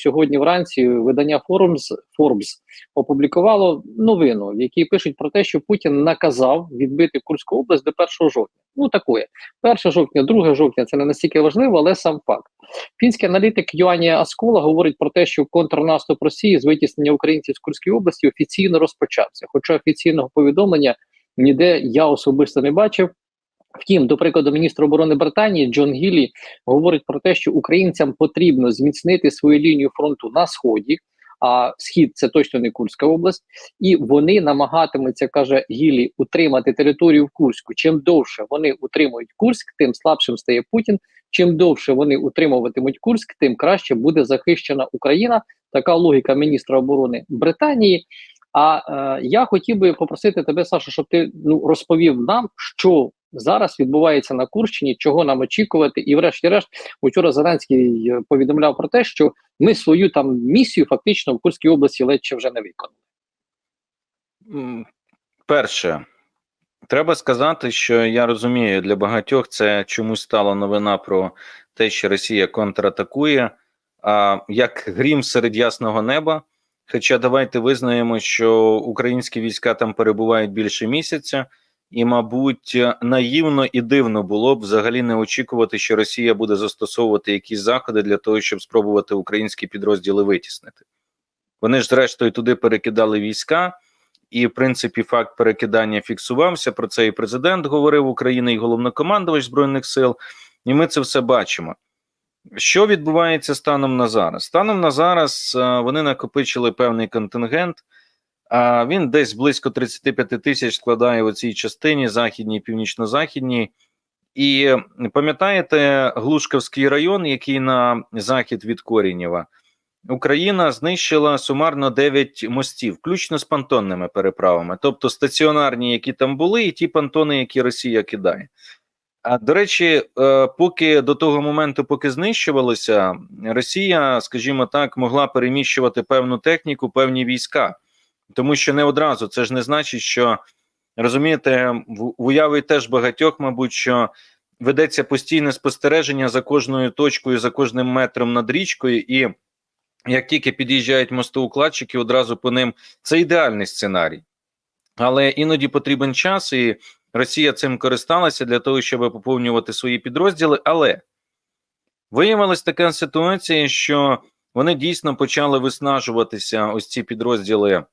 сьогодні вранці видання Forbes, Forbes опублікувало новину, в якій пишуть про те, що Путін наказав відбити Курську область до 1 жовтня. Ну такое 1 жовтня, 2 жовтня це не настільки важливо, але сам факт. Фінський аналітик Юані Аскола говорить про те, що контрнаступ Росії з витіснення українців з Курської області офіційно розпочався. Хоча офіційного повідомлення ніде я особисто не бачив. Втім, до прикладу, міністр оборони Британії Джон Гіллі говорить про те, що українцям потрібно зміцнити свою лінію фронту на сході. А схід це точно не Курська область, і вони намагатимуться, каже Гілі, утримати територію в Курську. Чим довше вони утримують Курськ, тим слабшим стає Путін. Чим довше вони утримуватимуть Курськ, тим краще буде захищена Україна. Така логіка міністра оборони Британії. А е, я хотів би попросити тебе, Саша, щоб ти ну розповів нам, що зараз відбувається на Курщині, чого нам очікувати, і, врешті-решт, учора Зеленський е, повідомляв про те, що ми свою там місію фактично в Курській області ледь вже не виконали. Перше, треба сказати, що я розумію, для багатьох це чомусь стала новина про те, що Росія контратакує, а як грім серед ясного неба. Хоча давайте визнаємо, що українські війська там перебувають більше місяця, і, мабуть, наївно і дивно було б взагалі не очікувати, що Росія буде застосовувати якісь заходи для того, щоб спробувати українські підрозділи витіснити. Вони ж, зрештою, туди перекидали війська. І, в принципі, факт перекидання фіксувався. Про це і президент говорив України, і головнокомандувач збройних сил. І ми це все бачимо. Що відбувається станом на зараз? Станом на зараз вони накопичили певний контингент. А він десь близько 35 тисяч складає у цій частині західній, північно-західній. І пам'ятаєте Глушковський район, який на захід від Корінєва? Україна знищила сумарно 9 мостів, включно з понтонними переправами, тобто стаціонарні, які там були, і ті понтони, які Росія кидає. А до речі, е, поки до того моменту, поки знищувалося, Росія, скажімо так, могла переміщувати певну техніку, певні війська, тому що не одразу це ж не значить, що розумієте, в уяви теж багатьох, мабуть, що ведеться постійне спостереження за кожною точкою, за кожним метром над річкою і як тільки під'їжджають мостоукладчики, одразу по ним це ідеальний сценарій, але іноді потрібен час, і Росія цим користалася для того, щоб поповнювати свої підрозділи. Але виявилася така ситуація, що вони дійсно почали виснажуватися. Ось ці підрозділи,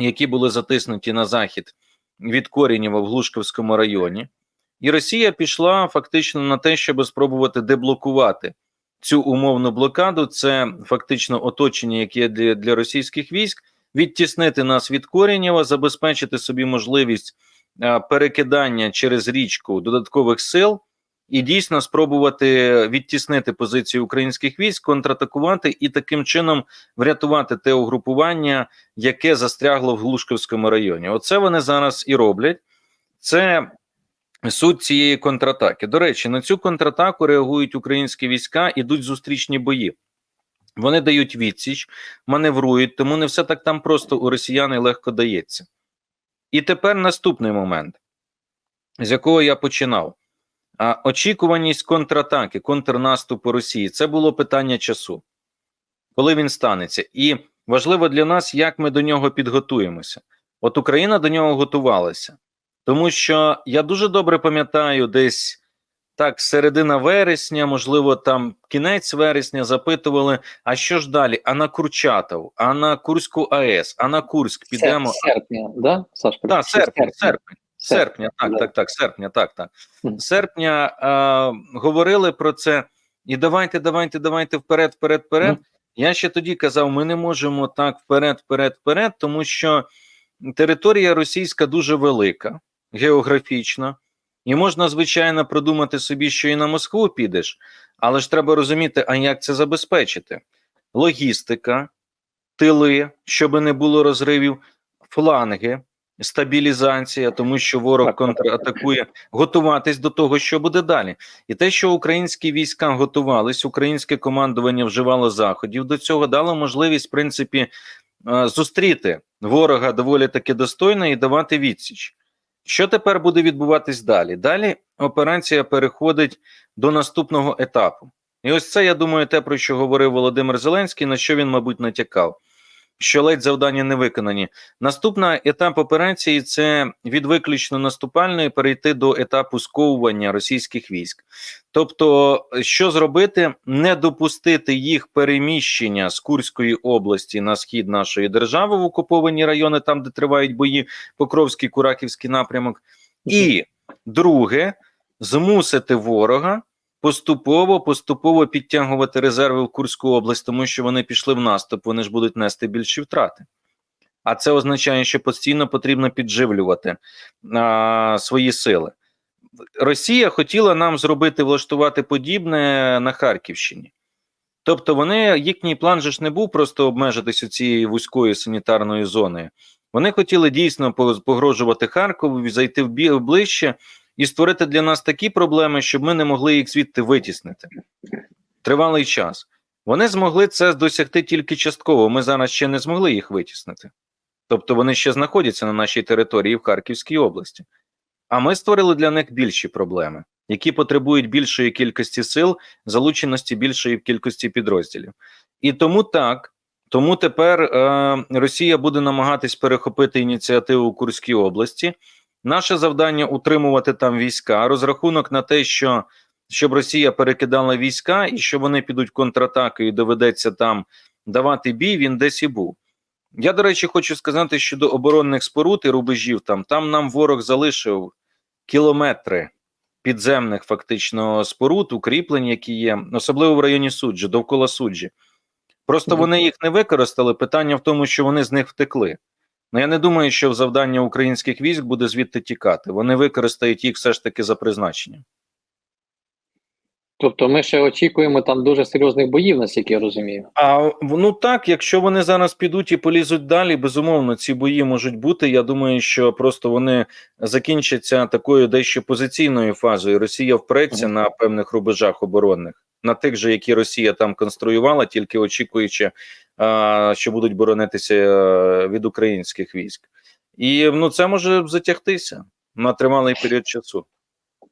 які були затиснуті на захід від Корінєва в Глушковському районі, і Росія пішла фактично на те, щоб спробувати деблокувати цю умовну блокаду. Це фактично оточення, яке для, для російських військ, відтіснити нас від Корінєва, забезпечити собі можливість перекидання через річку додаткових сил. І дійсно спробувати відтіснити позиції українських військ, контратакувати і таким чином врятувати те угрупування, яке застрягло в Глушковському районі. Оце вони зараз і роблять. Це суть цієї контратаки. До речі, на цю контратаку реагують українські війська, ідуть зустрічні бої. Вони дають відсіч, маневрують, тому не все так там просто у росіян легко дається. І тепер наступний момент, з якого я починав. А очікуваність контратаки, контрнаступу Росії це було питання часу, коли він станеться. І важливо для нас, як ми до нього підготуємося. От Україна до нього готувалася. Тому що я дуже добре пам'ятаю, десь так, середина вересня, можливо, там кінець вересня запитували: а що ж далі? А на Курчатов, а на Курську АЕС, а на Курськ підемо. Серпня, да, Саш? Так, серпня, серпня, серпня, так, так, так, серпня, так, так. Серпня е, говорили про це, і давайте, давайте, давайте вперед, вперед, вперед. Я ще тоді казав: ми не можемо так вперед, вперед, вперед, тому що територія російська дуже велика, географічна, і можна, звичайно, продумати собі, що і на Москву підеш, але ж треба розуміти, а як це забезпечити? Логістика, тили, щоб не було розривів, фланги, стабілізація, тому що ворог Так, так, так. контратакує, готуватись до того, що буде далі. І те, що українські війська готувались, українське командування вживало заходів до цього, дало можливість, в принципі, е, зустріти ворога доволі таки достойно і давати відсіч. Що тепер буде відбуватись далі? Далі операція переходить до наступного етапу. І ось це, я думаю, те, про що говорив Володимир Зеленський, на що він, мабуть, натякав. Що ледь завдання не виконані. Наступна етап операції це від виключно наступальної перейти до етапу сковування російських військ. Тобто, що зробити, не допустити їх переміщення з Курської області на схід нашої держави в окуповані райони, там де тривають бої, Покровський, Кураківський напрямок. І друге, змусити ворога поступово поступово підтягувати резерви в Курську область, тому що вони пішли в наступ, вони ж будуть нести більші втрати. А це означає, що постійно потрібно підживлювати а, свої сили. Росія хотіла нам зробити влаштувати подібне на Харківщині. Тобто, вони їхній план же ж не був просто обмежитися цією вузькою санітарною зоною. Вони хотіли дійсно погрожувати Харкову, зайти в ближче і створити для нас такі проблеми, щоб ми не могли їх звідти витіснити. Тривалий час. Вони змогли це досягти тільки частково. Ми зараз ще не змогли їх витіснити. Тобто вони ще знаходяться на нашій території в Харківській області. А ми створили для них більші проблеми, які потребують більшої кількості сил, залученості більшої кількості підрозділів. І тому так. Тому тепер е, Росія буде намагатись перехопити ініціативу у Курській області. Наше завдання утримувати там війська. Розрахунок на те, що щоб Росія перекидала війська і що вони підуть в контратаку і доведеться там давати бій, він десь і був. Я, до речі, хочу сказати щодо оборонних споруд і рубежів. Там там нам ворог залишив кілометри підземних фактично споруд, укріплень, які є, особливо в районі суджі, довкола суджі. Просто вони їх не використали. Питання в тому, що вони з них втекли. Ну я не думаю, що завдання українських військ буде звідти тікати. Вони використають їх все ж таки за призначенням. Тобто ми ще очікуємо там дуже серйозних боїв, наскільки я розумію. А ну так, якщо вони зараз підуть і полізуть далі, безумовно, ці бої можуть бути. Я думаю, що просто вони закінчаться такою дещо позиційною фазою. Росія впреться mm. на певних рубежах оборонних, на тих же, які Росія там конструювала, тільки очікуючи, що будуть боронитися від українських військ, і ну це може затягтися на тривалий період часу.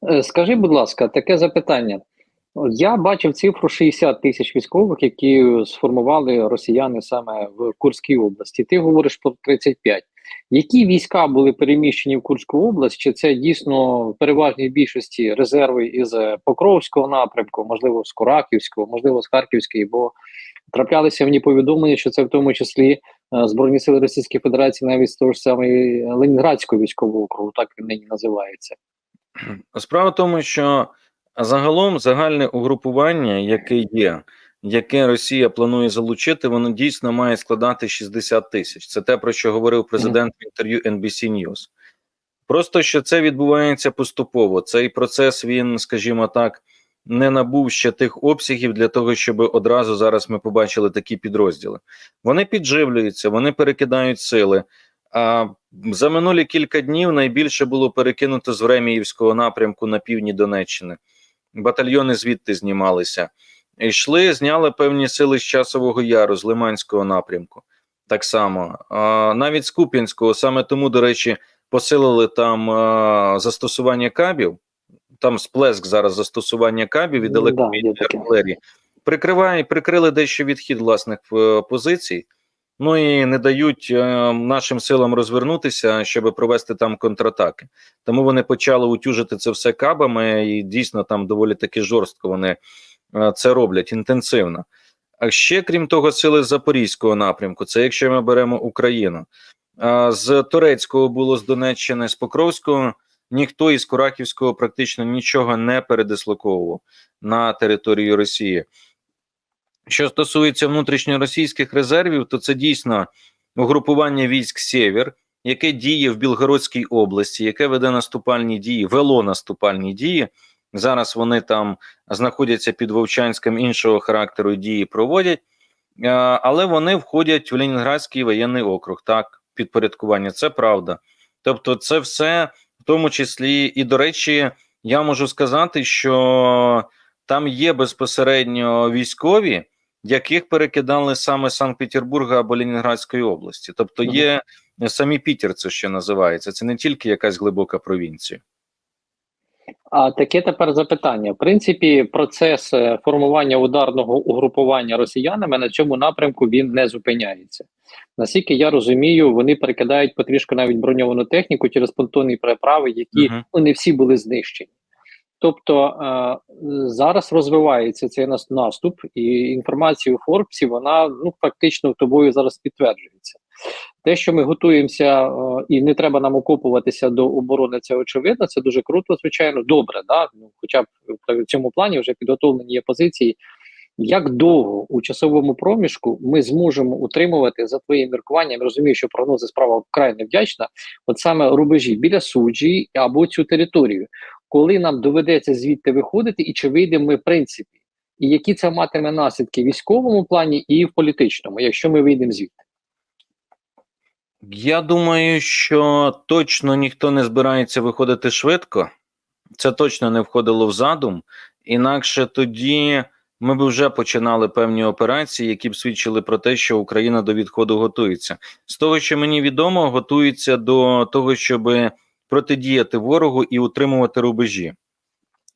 Е, Скажи, будь ласка, таке запитання. Я бачив цифру 60 тисяч військових, які сформували росіяни саме в Курській області. Ти говориш про 35. Які війська були переміщені в Курську область? Чи це дійсно в переважній більшості резерви із Покровського напрямку, можливо, з Кураківського, можливо, з Харківської, бо траплялися мені повідомлення, що це в тому числі е, Збройні сили Російської Федерації, навіть з того ж самої Ленінградського військового округу, так він нині називається. Справа в тому, що Загалом загальне угрупування, яке є, яке Росія планує залучити, воно дійсно має складати 60 тисяч. Це те, про що говорив президент в інтерв'ю NBC News. Просто що це відбувається поступово. Цей процес він, скажімо так, не набув ще тих обсягів для того, щоб одразу зараз ми побачили такі підрозділи. Вони підживлюються, вони перекидають сили. А за минулі кілька днів найбільше було перекинуто з Времіївського напрямку на півдні Донеччини батальйони звідти знімалися. Йшли, зняли певні сили з часового яру, з Лиманського напрямку. Так само, а, навіть з Куп'янського, саме тому, до речі, посилили там а, застосування кабів. Там сплеск зараз застосування кабів і далекобійної да, артилерії. Прикриває, прикрили дещо відхід власних позицій. Ну і не дають е, нашим силам розвернутися, щоб провести там контратаки. Тому вони почали утюжити це все кабами, і дійсно там доволі таки жорстко вони е, це роблять інтенсивно. А ще крім того, сили Запорізького напрямку, це якщо ми беремо Україну. З Турецького було з Донеччини, з Покровського ніхто із Курахівського практично нічого не передислоковував на територію Росії. Що стосується внутрішньоросійських резервів, то це дійсно угрупування військ Сєвєр, яке діє в Білгородській області, яке веде наступальні дії, вело наступальні дії. Зараз вони там знаходяться під Вовчанськом іншого характеру дії проводять, але вони входять в Ленінградський воєнний округ. Так, підпорядкування, це правда. Тобто, це все тому числі, і до речі, я можу сказати, що там є безпосередньо військові яких перекидали саме Санкт-Петербурга або Ленінградської області. Тобто є самі Пітер, це ще називається. Це не тільки якась глибока провінція. А таке тепер запитання. В принципі, процес е, формування ударного угрупування росіянами на цьому напрямку він не зупиняється. Наскільки я розумію, вони перекидають потрішку навіть броньовану техніку через понтонні переправи, які Мгм. ну, не всі були знищені. Тобто е, зараз розвивається цей нас- наступ, і інформація у Форбсі вона ну фактично тобою зараз підтверджується. Те, що ми готуємося, е, і не треба нам окопуватися до оборони, це очевидно. Це дуже круто, звичайно, добре. Да? Ну, хоча б в цьому плані вже підготовлені є позиції. Як довго у часовому проміжку ми зможемо утримувати за твоїм міркуванням? Розумію, що прогнози справа вкрай невдячна. От саме рубежі біля суджі або цю територію, коли нам доведеться звідти виходити, і чи вийдемо ми в принципі, і які це матиме наслідки в військовому плані і в політичному, якщо ми вийдемо звідти? Я думаю, що точно ніхто не збирається виходити швидко. Це точно не входило в задум. Інакше тоді ми б вже починали певні операції, які б свідчили про те, що Україна до відходу готується. З того, що мені відомо, готується до того, щоб протидіяти ворогу і утримувати рубежі.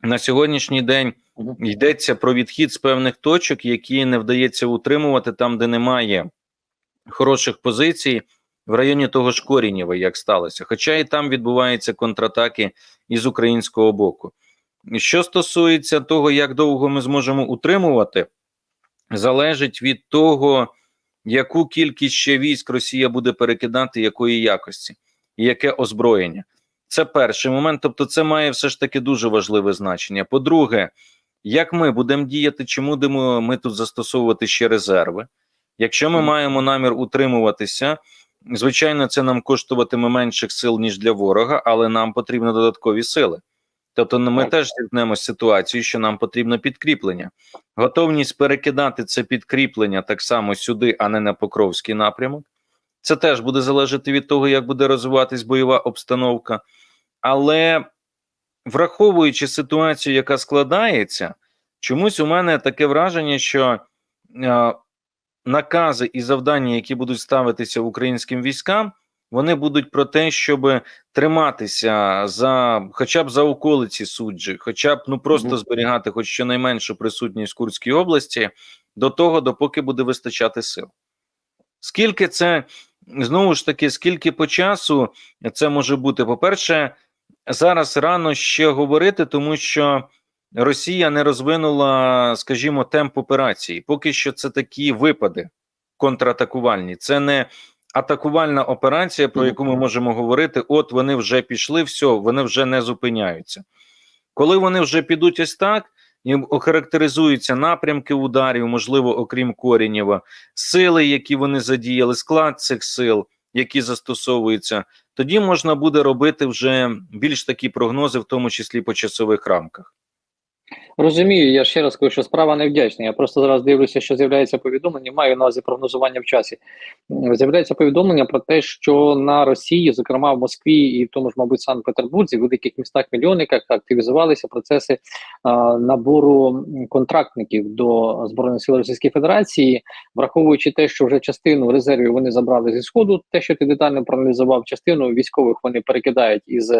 На сьогоднішній день йдеться про відхід з певних точок, які не вдається утримувати там, де немає хороших позицій в районі того ж Корінєва, як сталося. Хоча і там відбуваються контратаки із українського боку. Що стосується того, як довго ми зможемо утримувати, залежить від того, яку кількість ще військ Росія буде перекидати, якої якості, і яке озброєння. Це перший момент, тобто це має все ж таки дуже важливе значення. По-друге, як ми будемо діяти, чи будемо ми тут застосовувати ще резерви? Якщо ми маємо намір утримуватися, звичайно, це нам коштуватиме менших сил, ніж для ворога, але нам потрібні додаткові сили. Тобто ми Так. теж зіткнемося з ситуацією, що нам потрібно підкріплення. Готовність перекидати це підкріплення так само сюди, а не на Покровський напрямок. Це теж буде залежати від того, як буде розвиватись бойова обстановка. Але враховуючи ситуацію, яка складається, чомусь у мене таке враження, що е, накази і завдання, які будуть ставитися українським військам, вони будуть про те, щоб триматися за хоча б за околиці суджі, хоча б ну просто зберігати хоч щонайменшу присутність в Курській області до того, допоки буде вистачати сил. Скільки це знову ж таки, скільки по часу це може бути? По-перше, зараз рано ще говорити, тому що Росія не розвинула, скажімо, темп операції. Поки що це такі випади контратакувальні. Це не атакувальна операція, про яку ми можемо говорити. От вони вже пішли, все, вони вже не зупиняються. Коли вони вже підуть ось так, і охарактеризуються напрямки ударів, можливо, окрім Корінєва, сили, які вони задіяли, склад цих сил, які застосовуються, тоді можна буде робити вже більш такі прогнози, в тому числі по часових рамках. Розумію, я ще раз кажу, що справа невдячна. Я просто зараз дивлюся, що з'являється повідомлення. Маю на увазі прогнозування в часі. З'являється повідомлення про те, що на Росії, зокрема в Москві і в тому ж, мабуть, Санкт-Петербурзі, в великих містах мільйонниках активізувалися процеси а, набору контрактників до збройних сил Російської Федерації, враховуючи те, що вже частину резервів вони забрали зі сходу, те, що ти детально проаналізував, частину військових вони перекидають із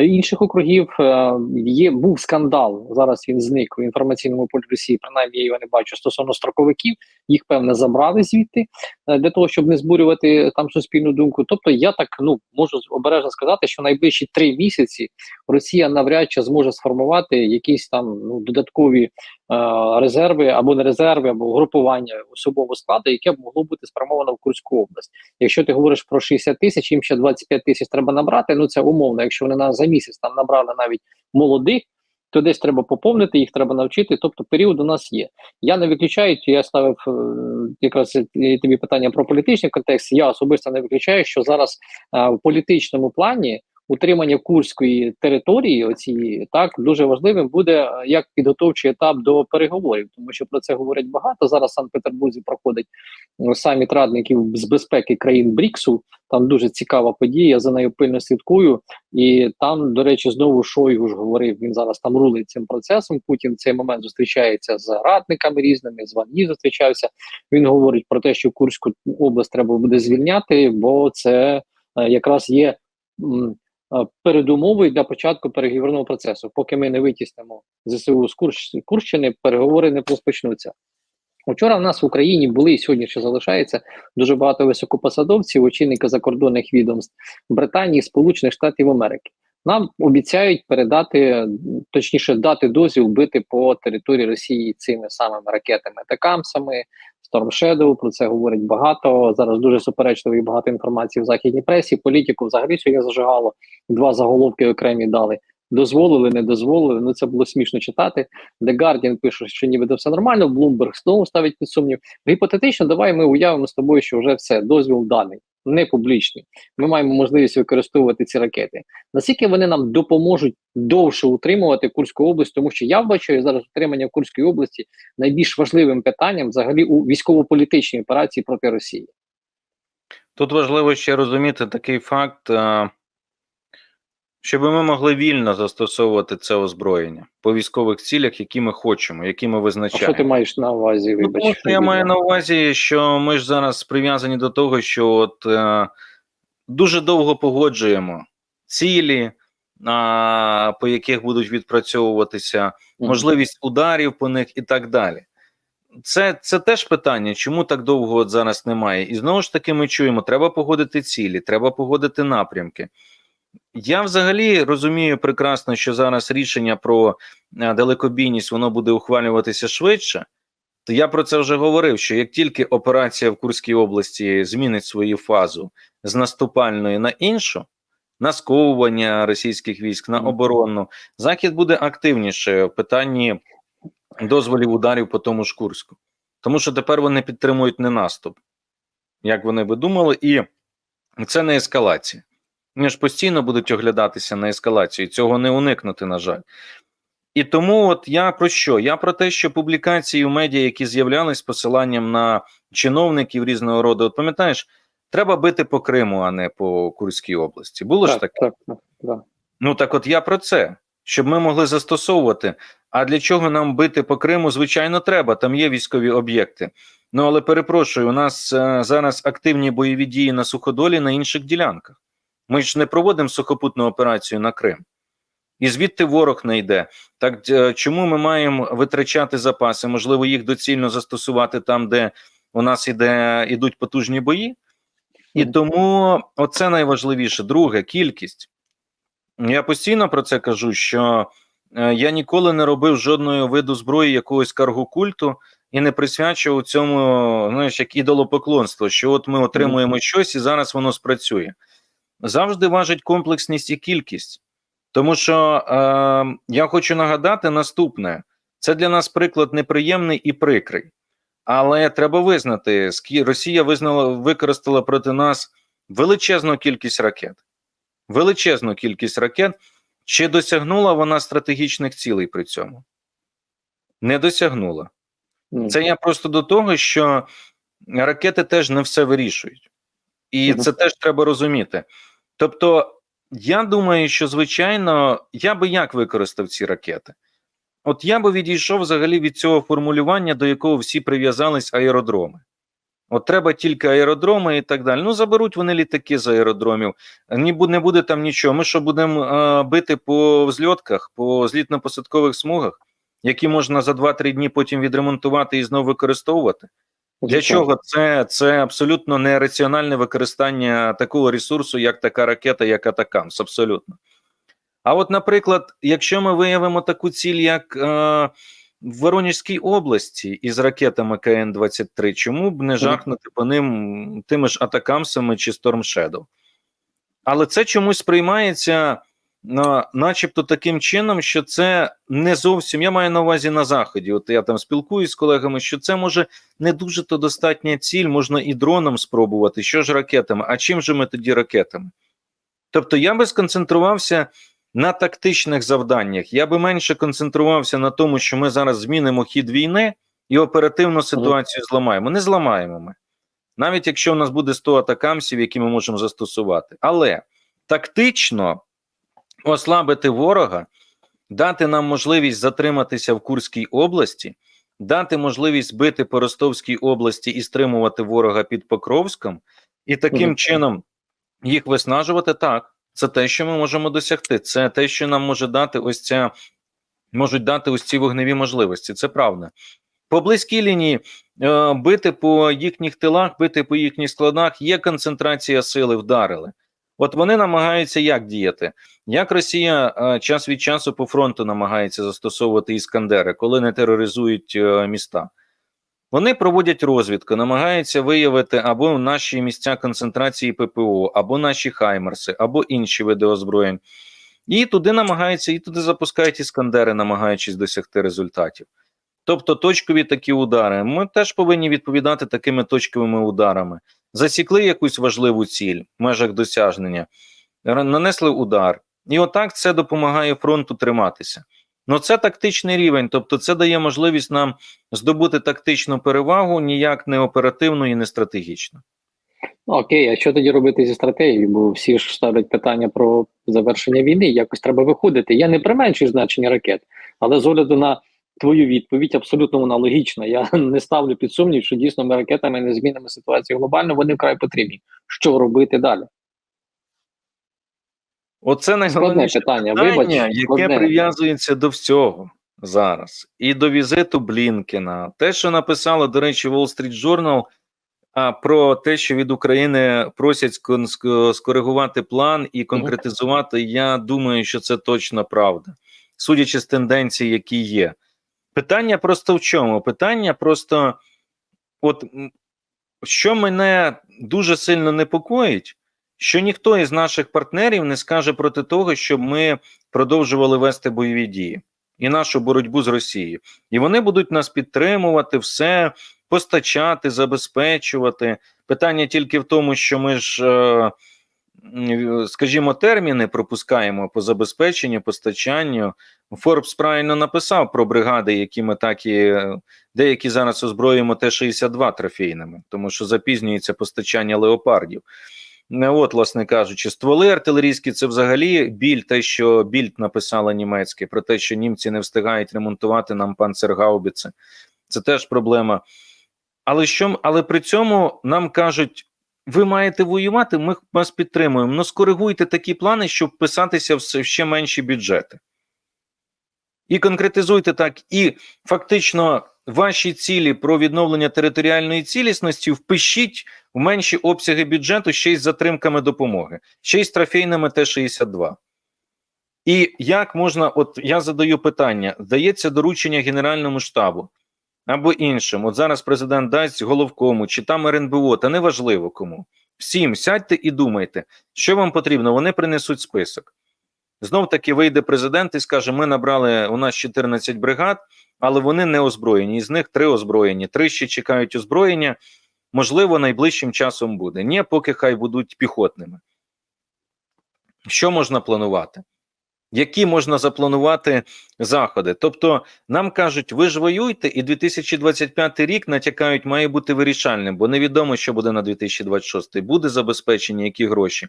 інших округів е, є був скандал. Зараз він зник в інформаційному полі Росії. Принаймні я його не бачу стосовно строковиків. Їх певне забрали звідти е, для того, щоб не збурювати там суспільну думку. Тобто, я так ну можу обережно сказати, що найближчі три місяці Росія навряд чи зможе сформувати якісь там ну додаткові е, резерви або не резерви, або групування особового складу, яке б могло бути спрямовано в Курську область. Якщо ти говориш про 60 тисяч, їм ще 25 тисяч треба набрати. Ну це умовно. Якщо вони на за місяць там набрали навіть молодих, то десь треба поповнити, їх треба навчити. Тобто період у нас є. Я не виключаю, я ставив е, якраз е, тобі питання про політичний контекст. Я особисто не виключаю, що зараз е, в політичному плані. Утримання курської території, оці так дуже важливим буде е, як підготовчий етап до переговорів, тому що про це говорять багато. Зараз в Санкт-Петербурзі проходить е, саміт радників з безпеки країн Бріксу. Там дуже цікава подія. Я за нею пильно слідкую. І там, до речі, знову Шойгу ж говорив. Він зараз там рулить цим процесом. Путін в цей момент зустрічається з радниками різними. З Ван зустрічався. Він говорить про те, що Курську область треба буде звільняти, бо це е, якраз є. Передумовою для початку переговорного процесу. Поки ми не витіснимо ЗСУ з Курщини, переговори не розпочнуться. Вчора в нас в Україні були і сьогодні ще залишається дуже багато високопосадовців, очільника закордонних відомств Британії, Сполучених Штатів Америки. Нам обіцяють передати, точніше, дати дозвіл бити по території Росії цими самими ракетами Атакамсами, Storm Shadow, Про це говорить багато. Зараз дуже суперечливо і багато інформації в західній пресі. Політику взагалі сьогодні зажигало. Два заголовки окремі дали. Дозволили, не дозволили. Ну це було смішно читати. The Guardian пише, що нібито все нормально. Bloomberg знову ставить під сумнів. Гіпотетично, давай ми уявимо з тобою, що вже все, дозвіл даний, не публічні. Ми маємо можливість використовувати ці ракети. Наскільки вони нам допоможуть довше утримувати Курську область, тому що я вбачаю зараз утримання Курської області найбільш важливим питанням взагалі у військово-політичній операції проти Росії. Тут важливо ще розуміти такий факт, е, щоб ми могли вільно застосовувати це озброєння по військових цілях, які ми хочемо, які ми А визначаємо. що ти маєш на увазі? Ну, Вибач, тому що я маю на увазі, що ми ж зараз прив'язані до того, що от е, дуже довго погоджуємо цілі, а, по яких будуть відпрацьовуватися, можливість ударів по них і так далі. Це, це теж питання, чому так довго от зараз немає. І знову ж таки, ми чуємо, треба погодити цілі, треба погодити напрямки. Я взагалі розумію прекрасно, що зараз рішення про е, далекобійність воно буде ухвалюватися швидше. То я про це вже говорив: що як тільки операція в Курській області змінить свою фазу з наступальної на іншу, на сковування російських військ, на Мгм. оборонну, захід буде активніше в питанні дозволів ударів по тому ж Курську. Тому що тепер вони підтримують не наступ, як вони би думали, і це не ескалація. Вони ж постійно будуть оглядатися на ескалацію, цього не уникнути, на жаль. І тому, от я про що? Я про те, що публікації в медіа, які з'являлись з посиланням на чиновників різного роду, от пам'ятаєш, треба бити по Криму, а не по Курській області. Було ж таке? так, так, так. Ну так от я про це, щоб ми могли застосовувати. А для чого нам бити по Криму? Звичайно, треба. Там є військові об'єкти. Ну але перепрошую, у нас е, зараз активні бойові дії на суходолі на інших ділянках. Ми ж не проводимо сухопутну операцію на Крим. І звідти ворог не йде. Так е, чому ми маємо витрачати запаси? Можливо, їх доцільно застосувати там, де у нас іде, ідуть потужні бої? І тому оце найважливіше. Друге, кількість. Я постійно про це кажу, що е, я ніколи не робив жодної виду зброї якогось каргокульту і не присвячував цьому, знаєш, як ідолопоклонство, що от ми отримуємо щось і зараз воно спрацює. Завжди важить комплексність і кількість. Тому що е, я хочу нагадати наступне: це для нас приклад неприємний і прикрий. Але треба визнати, скі- Росія визнала, використала проти нас величезну кількість ракет. Величезну кількість ракет. Чи досягнула вона стратегічних цілей при цьому? Не досягнула. Це я просто до того, що ракети теж не все вирішують. І це теж треба розуміти. Тобто, я думаю, що звичайно, я би як використав ці ракети? От я би відійшов взагалі від цього формулювання, до якого всі прив'язались аеродроми. От треба тільки аеродроми і так далі. Ну, заберуть вони літаки з аеродромів, не буде, не буде там нічого. Ми що будемо е, бити по взльотках, по злітно-посадкових смугах, які можна за 2-3 дні потім відремонтувати і знову використовувати? Для чого це? Це абсолютно нераціональне використання такого ресурсу, як така ракета, як Атакамс. Абсолютно. А от, наприклад, якщо ми виявимо таку ціль, як е, в Воронежській області із ракетами КН-23, чому б не жахнути по ним тими ж Атакамсами чи Storm Shadow? Але це чомусь сприймається начебто таким чином, що це не зовсім. Я маю на увазі на заході. От я там спілкуюсь з колегами, що це може не дуже то достатня ціль, можна і дроном спробувати, що ж ракетами. А чим же ми тоді ракетами? Тобто я би сконцентрувався на тактичних завданнях. Я би менше концентрувався на тому, що ми зараз змінимо хід війни і оперативно ситуацію зламаємо. Не зламаємо ми. Навіть якщо у нас буде 100 атакамсів, які ми можемо застосувати. Але тактично ослабити ворога, дати нам можливість затриматися в Курській області, дати можливість бити по Ростовській області і стримувати ворога під Покровськом, і таким Мгм. чином їх виснажувати так. Це те, що ми можемо досягти. Це те, що нам може дати ось ця можуть дати ось ці вогневі можливості. Це правда. По близькій лінії е, бити по їхніх тилах, бити по їхніх складах є концентрація сили, вдарили. От вони намагаються як діяти? Як Росія е, час від часу по фронту намагається застосовувати іскандери, коли не тероризують е, міста? Вони проводять розвідку, намагаються виявити або наші місця концентрації ППО, або наші хаймерси, або інші види озброєнь. І туди намагаються, і туди запускають іскандери, намагаючись досягти результатів. Тобто точкові такі удари. Ми теж повинні відповідати такими точковими ударами. Засікли якусь важливу ціль в межах досягнення, нанесли удар. І отак це допомагає фронту триматися. Ну це тактичний рівень, тобто це дає можливість нам здобути тактичну перевагу, ніяк не оперативну і не стратегічну. Ну, окей, а що тоді робити зі стратегією? Бо всі ж ставлять питання про завершення війни. Якось треба виходити. Я не применшую значення ракет, але з огляду на твою відповідь, абсолютно вона логічна. Я не ставлю під сумнів, що дійсно ми ракетами не змінимо ситуацію глобально. Вони вкрай потрібні. Що робити далі? Оце найголовніше питання. питання, Вибач, яке складне. прив'язується до всього зараз, і до візиту Блінкена. Те, що написало, до речі, Wall Street Journal, а про те, що від України просять скоригувати план і конкретизувати, я думаю, що це точно правда, судячи з тенденцій, які є. Питання просто в чому? Питання просто, от що мене дуже сильно непокоїть, що ніхто із наших партнерів не скаже проти того, щоб ми продовжували вести бойові дії і нашу боротьбу з Росією. І вони будуть нас підтримувати, все постачати, забезпечувати. Питання тільки в тому, що ми ж, е, скажімо, терміни пропускаємо по забезпеченню, постачанню. Форбс правильно написав про бригади, які ми так і е, деякі зараз озброїмо Т-62 трофейними, тому що запізнюється постачання леопардів. Не от, власне кажучи, стволи артилерійські це взагалі біль, те, що більд написала німецьке, про те, що німці не встигають ремонтувати нам панцергаубіци. Це теж проблема. Але що, але при цьому нам кажуть: ви маєте воювати, ми вас підтримуємо. Ну скоригуйте такі плани, щоб вписатися в в ще менші бюджети. І конкретизуйте так, і фактично ваші цілі про відновлення територіальної цілісності впишіть в менші обсяги бюджету ще й з затримками допомоги, ще й з трофейними Т-62. І як можна, от я задаю питання: дається доручення Генеральному штабу або іншим. От зараз президент дасть головкому чи там РНБО, та неважливо кому. Всім сядьте і думайте, що вам потрібно. Вони принесуть список. Знов таки вийде президент і скаже: Ми набрали у нас 14 бригад, але вони не озброєні. Із них три озброєні, три ще чекають озброєння. Можливо, найближчим часом буде. Ні, поки хай будуть піхотними. Що можна планувати? Які можна запланувати заходи? Тобто нам кажуть, ви ж воюйте, і 2025 рік натякають, має бути вирішальним, бо невідомо, що буде на 2026. Буде забезпечення, які гроші,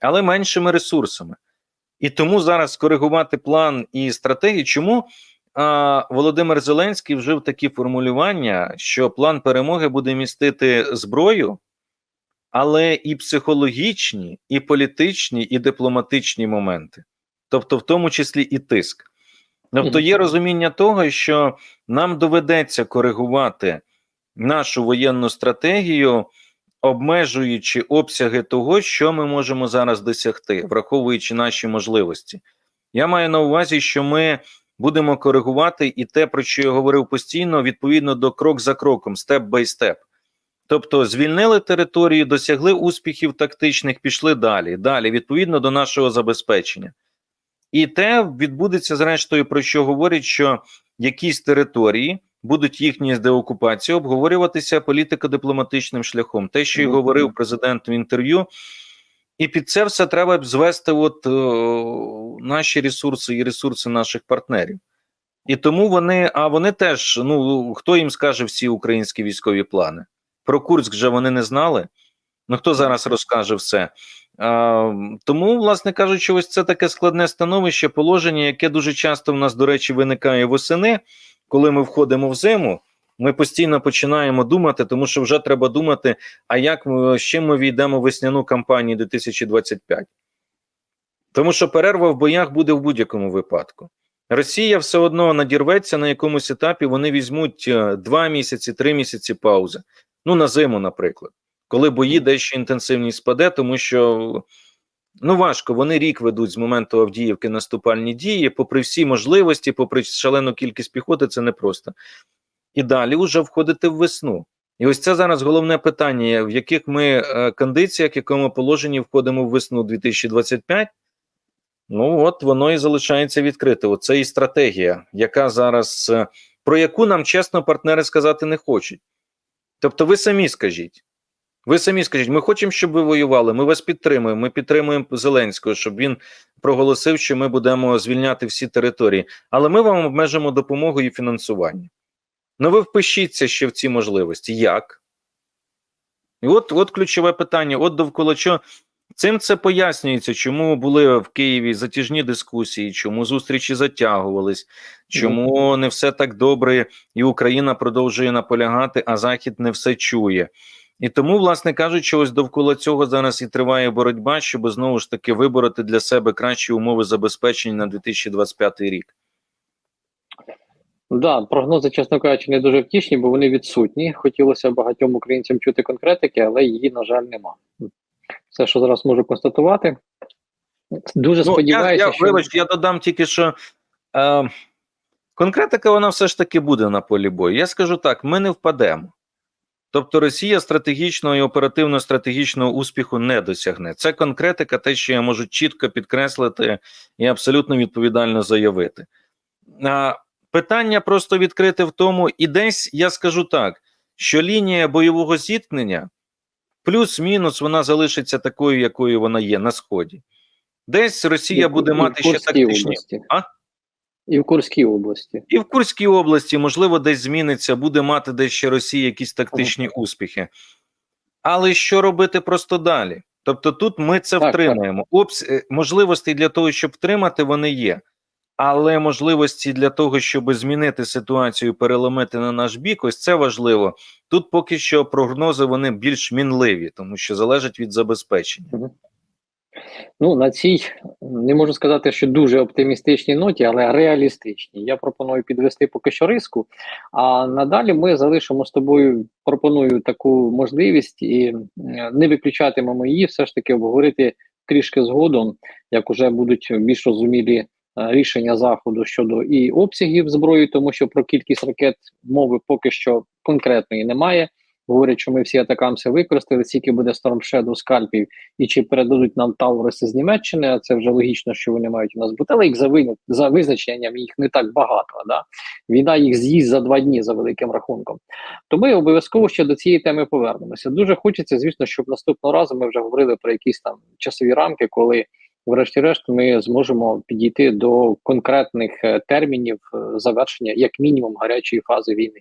але меншими ресурсами. І тому зараз скоригувати план і стратегію. Чому а, Володимир Зеленський вжив такі формулювання, що план перемоги буде містити зброю, але і психологічні, і політичні, і дипломатичні моменти, тобто, в тому числі і тиск. Тобто є розуміння того, що нам доведеться коригувати нашу воєнну стратегію, обмежуючи обсяги того, що ми можемо зараз досягти, враховуючи наші можливості. Я маю на увазі, що ми будемо коригувати і те, про що я говорив постійно, відповідно до крок за кроком, степ бай степ. Тобто звільнили територію, досягли успіхів тактичних, пішли далі. Далі, відповідно до нашого забезпечення. І те відбудеться, зрештою, про що говорять, що якісь території будуть їхні деокупації обговорюватися політико-дипломатичним шляхом. Те, що й говорив президент в інтерв'ю, і під це все треба б звести от, о, наші ресурси і ресурси наших партнерів. І тому вони, а вони теж, ну хто їм скаже всі українські військові плани? Про Курськ же вони не знали. Ну хто зараз розкаже все? Тому, власне кажучи, ось це таке складне становище, положення, яке дуже часто в нас, до речі, виникає восени, коли ми входимо в зиму. Ми постійно починаємо думати, тому що вже треба думати, а як ми з чим ми війдемо в весняну кампанію 2025. Тому що перерва в боях буде в будь-якому випадку. Росія все одно надірветься на якомусь етапі, вони візьмуть е, два місяці, три місяці паузи. Ну, на зиму, наприклад, коли бої дещо інтенсивність спаде, тому що ну важко, вони рік ведуть з моменту Авдіївки наступальні дії, попри всі можливості, попри шалену кількість піхоти, це непросто. І далі вже входити в весну. І ось це зараз головне питання, в яких ми е, кондиціях, в якому положенні входимо в весну 2025. Ну от воно і залишається відкрите. Оце і стратегія, яка зараз е, про яку нам чесно партнери сказати не хочуть. Тобто, ви самі скажіть. Ви самі скажіть, ми хочемо, щоб ви воювали. Ми вас підтримуємо. Ми підтримуємо Зеленського, щоб він проголосив, що ми будемо звільняти всі території. Але ми вам обмежимо допомогу і фінансування. Ну, ви впишіться ще в ці можливості. Як? І от, от ключове питання: от довкола чого. Цим це пояснюється, чому були в Києві затяжні дискусії, чому зустрічі затягувались, чому не все так добре, і Україна продовжує наполягати, а Захід не все чує. І тому, власне кажучи, ось довкола цього зараз і триває боротьба, щоб знову ж таки вибороти для себе кращі умови забезпечення на 2025 рік. Да, прогнози, чесно кажучи, не дуже втішні, бо вони відсутні. Хотілося багатьом українцям чути конкретики, але її, на жаль, нема. Все, що зараз можу констатувати. Дуже Ну, сподіваюся, я, я, що вибач, я додам тільки, що е, конкретика вона все ж таки буде на полі бою. Я скажу так: ми не впадемо. Тобто Росія стратегічного і оперативно-стратегічного успіху не досягне. Це конкретика, те, що я можу чітко підкреслити і абсолютно відповідально заявити. А, питання просто відкрите в тому, і десь я скажу так, що лінія бойового зіткнення плюс-мінус вона залишиться такою, якою вона є на сході. Десь Росія буде мати ще тактичні. А? І в Курській області. І в Курській області, можливо, десь зміниться, буде мати десь ще Росія якісь тактичні успіхи. Але що робити просто далі? Тобто тут ми це Так, втримаємо. Обс... е, Можливості для того, щоб втримати, вони є. Але можливості для того, щоб змінити ситуацію, переломити на наш бік, ось це важливо. Тут поки що прогнози вони більш мінливі, тому що залежать від забезпечення. Ну, на цій не можу сказати, що дуже оптимістичній ноті, але реалістичній. Я пропоную підвести поки що риску. А надалі ми залишимо з тобою. Пропоную таку можливість і е, не виключатимемо її, все ж таки обговорити трішки згодом, як уже будуть більш розумілі е, рішення заходу щодо і обсягів зброї, тому що про кількість ракет мови поки що конкретної немає. Говорять, що ми всі атакамси використали, скільки буде Storm Shadow скальпів, і чи передадуть нам Тауреси з Німеччини, а це вже логічно, що вони мають у нас бути. Але їх за, за визначенням їх не так багато. Да? Війна їх з'їсть за два дні за великим рахунком. То ми обов'язково ще до цієї теми повернемося. Дуже хочеться, звісно, щоб наступного разу ми вже говорили про якісь там часові рамки, коли. Врешті-решт, ми зможемо підійти до конкретних е, термінів е, завершення, як мінімум, гарячої фази війни.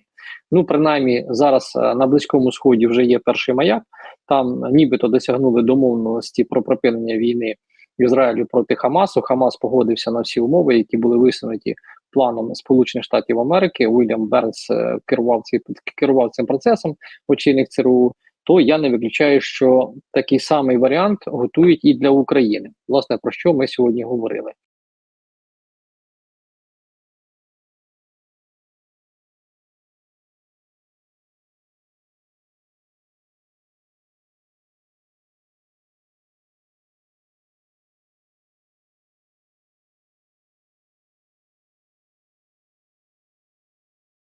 Ну, принаймні, зараз е, на близькому сході вже є перший маяк. Там нібито досягнули домовленості про припинення війни Ізраїлю проти Хамасу. Хамас погодився на всі умови, які були висунуті планом Сполучених Штатів Америки. Уільям Бернс е, керував цей керував цим процесом, очільник ЦРУ. То я не виключаю, що такий самий варіант готують і для України. Власне про що ми сьогодні говорили.